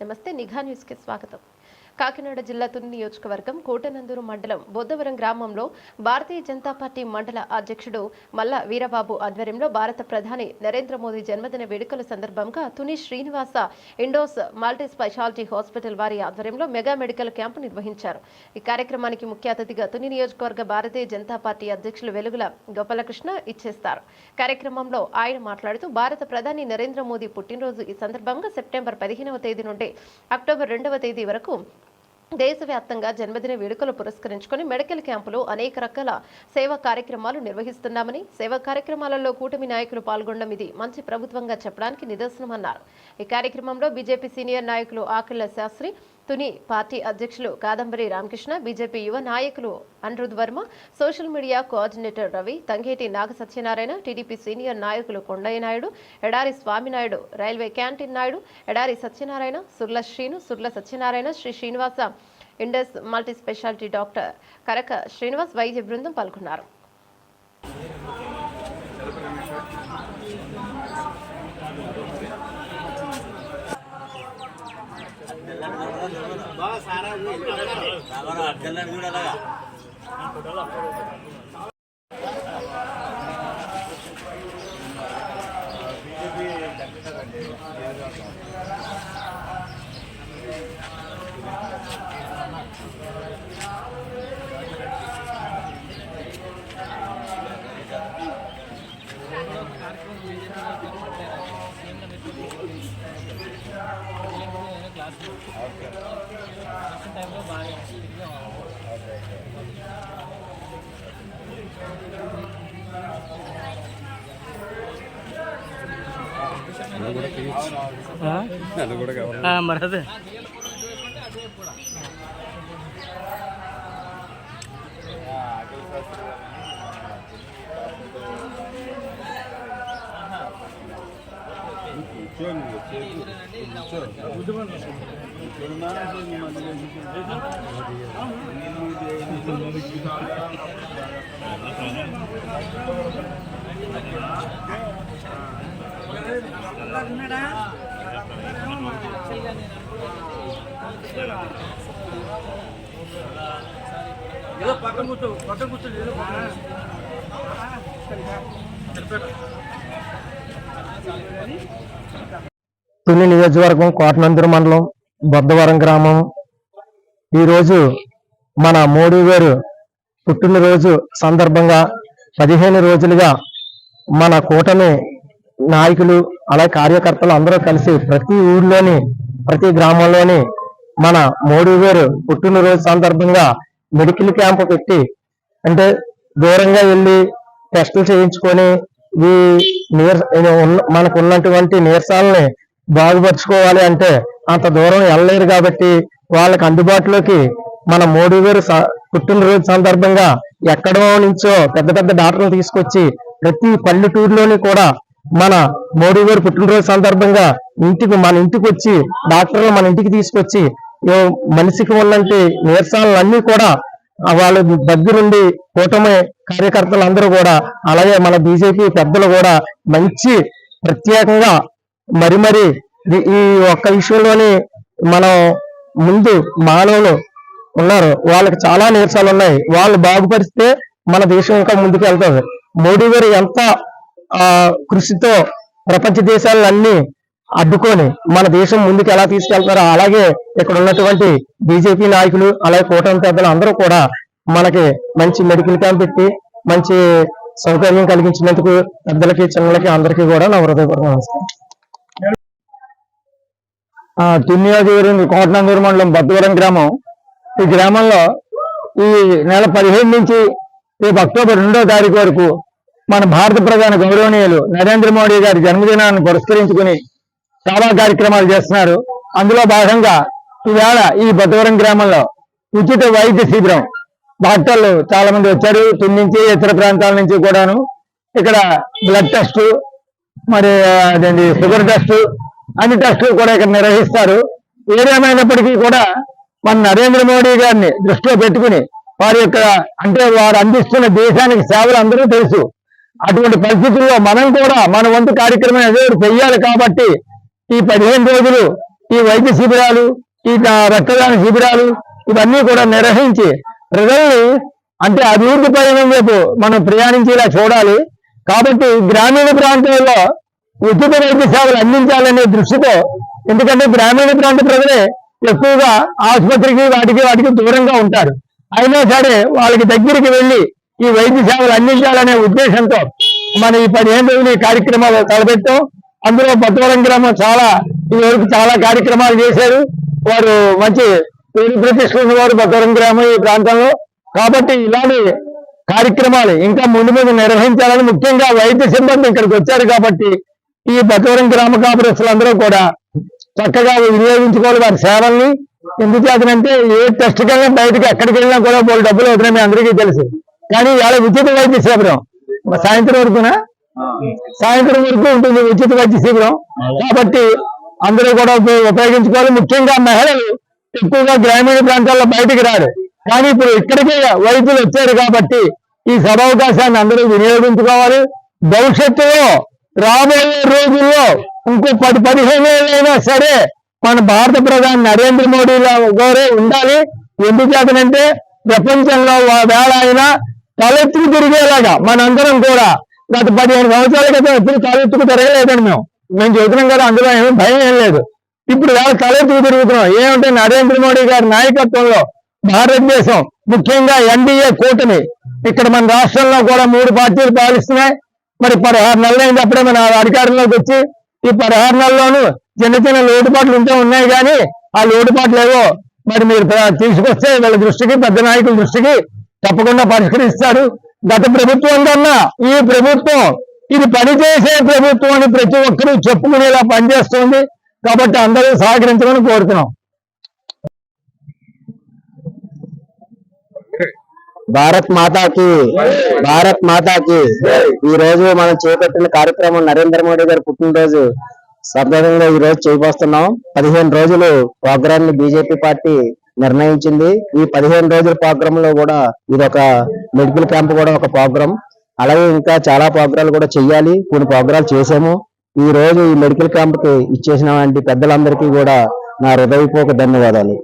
నమస్తే నిఘా న్యూస్కి స్వాగతం కాకినాడ జిల్లా తుని నియోజకవర్గం కోటనందూరు మండలం బొద్దవరం గ్రామంలో భారతీయ జనతా పార్టీ మండల అధ్యక్షుడు మల్ల వీరబాబు ఆధ్వర్యంలో భారత ప్రధాని నరేంద్ర మోదీ జన్మదిన వేడుకల సందర్భంగా Tuni Srinivasa Indus multi speciality hospital వారి ఆధ్వర్యంలో మెగా మెడికల్ క్యాంపు నిర్వహించారు. ఈ కార్యక్రమానికి ముఖ్య అతిథిగా తుని నియోజకవర్గ భారతీయ జనతా పార్టీ అధ్యక్షులు వెలుగుల గోపాలకృష్ణ ఇచ్చేస్తారు. కార్యక్రమంలో ఆయన మాట్లాడుతూ భారత ప్రధాని నరేంద్ర మోదీ పుట్టినరోజు ఈ సందర్భంగా సెప్టెంబర్ పదిహేనవ తేదీ నుండి అక్టోబర్ రెండవ తేదీ వరకు దేశవ్యాప్తంగా జన్మదిన వేడుకలు పురస్కరించుకొని మెడికల్ క్యాంపులో అనేక రకాల సేవా కార్యక్రమాలు నిర్వహిస్తున్నామని సేవా కార్యక్రమాలలో కూటమి నాయకులు పాల్గొనడం ఇది మంచి ప్రభుత్వంగా చెప్పడానికి నిదర్శనమన్నారు. ఈ కార్యక్రమంలో బీజేపీ సీనియర్ నాయకులు ఆకిళ్ళ శాస్త్రి తుని పార్టీ అధ్యక్షులు కాదంబరి రామకృష్ణ బీజేపీ యువ నాయకులు Anirudh Varma social media coordinator Ravi Tangeti Naga Satyanarayana TDP senior నాయకులు Kondaiah Naidu Edari Swaminaidu railway canteen Naidu Edari Satyanarayana Surla Srinu Surla Satyanarayana Sri Srinivasa Indus multi speciality doctor Karaka Srinivas వైద్య బృందం పాల్గొన్నారు. రామారావు అర్థం కూడా అలాగా ఆ, మరి అదే. ఏదో పక్కన కూర్చో పక్కన కూర్చో ఏదో తుని నియోజకవర్గం కోటనందూరు మండలం బొద్దవరం గ్రామం. ఈరోజు మన మోడీ గారు పుట్టినరోజు సందర్భంగా పదిహేను రోజులుగా మన కూటమి నాయకులు అలాగే కార్యకర్తలు అందరూ కలిసి ప్రతి ఊర్లోని ప్రతి గ్రామంలోని మన మోడీ గారు పుట్టినరోజు సందర్భంగా మెడికల్ క్యాంప్ పెట్టి అంటే దూరంగా వెళ్ళి టెస్టులు చేయించుకొని ఈ నీర ఉన్న- మనకు ఉన్నటువంటి నీరసాలని బాగుపరుచుకోవాలి అంటే అంత దూరం వెళ్ళలేరు కాబట్టి వాళ్ళకి అందుబాటులోకి మన మోడీ గారు స- పుట్టినరోజు సందర్భంగా ఎక్కడో నుంచో పెద్ద పెద్ద డాక్టర్లు తీసుకొచ్చి ప్రతి పల్లెటూరులోని కూడా మన మోడీ గారు పుట్టినరోజు సందర్భంగా ఇంటికి మన ఇంటికి వచ్చి డాక్టర్లు మన ఇంటికి తీసుకొచ్చి మనిషికి ఉన్నంటి నీరసాలన్నీ కూడా వాళ్ళ దగ్గరుండి కూటమి కార్యకర్తలు అందరూ కూడా అలాగే మన బీజేపీ పెద్దలు కూడా మంచి ప్రత్యేకంగా మరి మరి ఈ- ఈ ఒక్క విషయంలోని మనం ముందు మానవులు ఉన్నారు. వాళ్ళకి చాలా నీరసాలు ఉన్నాయి. వాళ్ళు బాగుపరిస్తే మన దేశం ఇంకా ముందుకు వెళ్తుంది మోడీ గారు ఎంత ఆ కృషితో ప్రపంచ దేశాలన్నీ అడ్డుకొని మన దేశం ముందుకు ఎలా తీసుకెళ్తారో అలాగే ఇక్కడ ఉన్నటువంటి బీజేపీ నాయకులు అలాగే కూటమి పెద్దలు అందరూ కూడా మనకి మంచి మెడికల్ క్యాంప్ పెట్టి మంచి సౌకర్యం కలిగించినందుకు పెద్దలకి చిన్నలకి అందరికీ కూడా నా హృదయపూర్వక నమస్కారం. తున్నియోజకవర్గం కోటనందూరు మండలం బద్దవరం గ్రామం. ఈ గ్రామంలో ఈ నెల పదిహేను నుంచి రేపు అక్టోబర్ రెండో తారీఖు వరకు మన భారత ప్రధాని గౌరవనీయులు నరేంద్ర మోడీ గారి జన్మదినాన్ని పురస్కరించుకుని చాలా కార్యక్రమాలు చేస్తున్నారు. అందులో భాగంగా ఈవేళ ఈ బతవరం గ్రామంలో ఉచిత వైద్య శిబిరం డాక్టర్లు చాలా మంది వచ్చారు. తుని నుంచి ఇతర ప్రాంతాల నుంచి కూడాను ఇక్కడ బ్లడ్ టెస్ట్ మరి అదేంటి షుగర్ టెస్ట్ అన్ని టెస్టులు కూడా ఇక్కడ నిర్వహిస్తారు. ఏదేమైనప్పటికీ కూడా మన నరేంద్ర మోడీ గారిని దృష్టిలో పెట్టుకుని వారి యొక్క అంటే వారు అందిస్తున్న దేశానికి సేవలు అందరూ తెలుసు. అటువంటి పరిస్థితుల్లో మనం కూడా మన వంతు కార్యక్రమం ఏదో చెయ్యాలి కాబట్టి ఈ పదిహేను రోజులు ఈ వైద్య శిబిరాలు ఈ రక్తదాన శిబిరాలు ఇవన్నీ కూడా నిర్వహించి ప్రజల్ని అంటే అభివృద్ధి పయనం వైపు మనం ప్రయాణించేలా చూడాలి. కాబట్టి గ్రామీణ ప్రాంతాల్లో ఉచిత వైద్య సేవలు అందించాలనే దృష్టితో ఎందుకంటే గ్రామీణ ప్రాంత ప్రజలే ఎక్కువగా ఆసుపత్రికి వాటికి వాటికి దూరంగా ఉంటారు. అయినా సరే వాళ్ళకి దగ్గరికి వెళ్ళి ఈ వైద్య సేవలు అందించాలనే ఉద్దేశంతో మన ఈ పదిహేను రోజులు ఈ కార్యక్రమాలు తలపెట్టాం. అందులో బొత్తవరం గ్రామం చాలా ఈ వరకు చాలా కార్యక్రమాలు చేశారు. వారు మంచి పేరు ప్రతిష్ఠించిన వారు బొత్తవరం గ్రామం ఈ ప్రాంతంలో. కాబట్టి ఇలాంటి కార్యక్రమాలు ఇంకా ముందు ముందు నిర్వహించాలని ముఖ్యంగా వైద్య సిబ్బంది ఇక్కడికి వచ్చారు కాబట్టి ఈ బొత్తవరం గ్రామ కాపురస్తులందరూ కూడా చక్కగా వినియోగించుకోవాలి వారి సేవల్ని. ఎందుచేతనంటే ఏ టెస్ట్ కన్నా బయటకు ఎక్కడికి వెళ్ళినా కూడా వాళ్ళు డబ్బులు అవుతున్నాయి మీ అందరికీ తెలుసు. కానీ ఇవాళ ఉచిత వైద్య శిబిరం. సాయంత్రం వరకునా? సాయంత్రం వరకు ఉంటుంది ఉచిత వైద్య శిబిరం. కాబట్టి అందరూ కూడా ఉప- ఉపయోగించుకోవాలి. ముఖ్యంగా మహిళలు ఎక్కువగా గ్రామీణ ప్రాంతాల్లో బయటికి రారు. కానీ ఇప్పుడు ఇక్కడికే వైద్యులు వచ్చారు కాబట్టి ఈ సదవకాశాన్ని అందరూ వినియోగించుకోవాలి. భవిష్యత్తులో రాబోయే రోజుల్లో ఇంకో పది పదిహేను ఏళ్ళైనా సరే మన భారత ప్రధాని నరేంద్ర మోడీ గారే ఉండాలి. ఎందుచేతనంటే ప్రపంచంలో వేళ అయినా తలెత్తుకు తిరిగేలాగా మనందరం కూడా గత పదిహేను సంవత్సరాల క్రితం ఎప్పుడు తలెత్తుకు తిరగలేదండి మేము. మేము చెబుతున్నాం కదా అందులో ఏమీ భయం ఏం లేదు. ఇప్పుడు వేళ తలెత్తుకు తిరుగుతున్నాం. ఏమంటే నరేంద్ర మోడీ గారి నాయకత్వంలో భారతదేశం ముఖ్యంగా ఎన్డీఏ కూటమి. ఇక్కడ మన రాష్ట్రంలో కూడా మూడు పార్టీలు పాలిస్తున్నాయి. మరి పదహారు నెలలు అయింది మన అధికారంలోకి వచ్చి ఈ పదహారు నెలల్లోనూ చిన్న చిన్న లోటుపాట్లు ఉంటే ఉన్నాయి కానీ ఆ లోటుపాట్లు ఏవో మరి మీరు తీసుకొస్తే వీళ్ళ దృష్టికి పెద్ద నాయకుల దృష్టికి తప్పకుండా పరిష్కరిస్తారు. గత ప్రభుత్వం కన్నా ఈ ప్రభుత్వం ఇది పనిచేసే ప్రభుత్వం అని ప్రతి ఒక్కరూ చెప్పుకునేలా పనిచేస్తుంది. కాబట్టి అందరూ సహకరించమని కోరుతున్నాం. భారత్ మాతాకి భారత్ మాతాకి. ఈ రోజు మనం చేపట్టిన కార్యక్రమం నరేంద్ర మోడీ గారి పుట్టినరోజు. సందర్భంగా ఈ రోజు చేయబోస్తున్నాం పదిహేను రోజులు ప్రోగ్రామ్ని బీజేపీ పార్టీ నిర్ణయించింది. ఈ పదిహేను రోజుల ప్రోగ్రామ్లో కూడా ఇది ఒక మెడికల్ క్యాంప్ కూడా ఒక ప్రోగ్రామ్ అలాగే ఇంకా చాలా ప్రోగ్రాలు కూడా చెయ్యాలి. కొన్ని ప్రోగ్రాలు చేసాము ఈ రోజు ఈ మెడికల్ క్యాంప్కి ఇచ్చేసిన పెద్దలందరికీ కూడా నా హృదయపూర్వక ధన్యవాదాలు.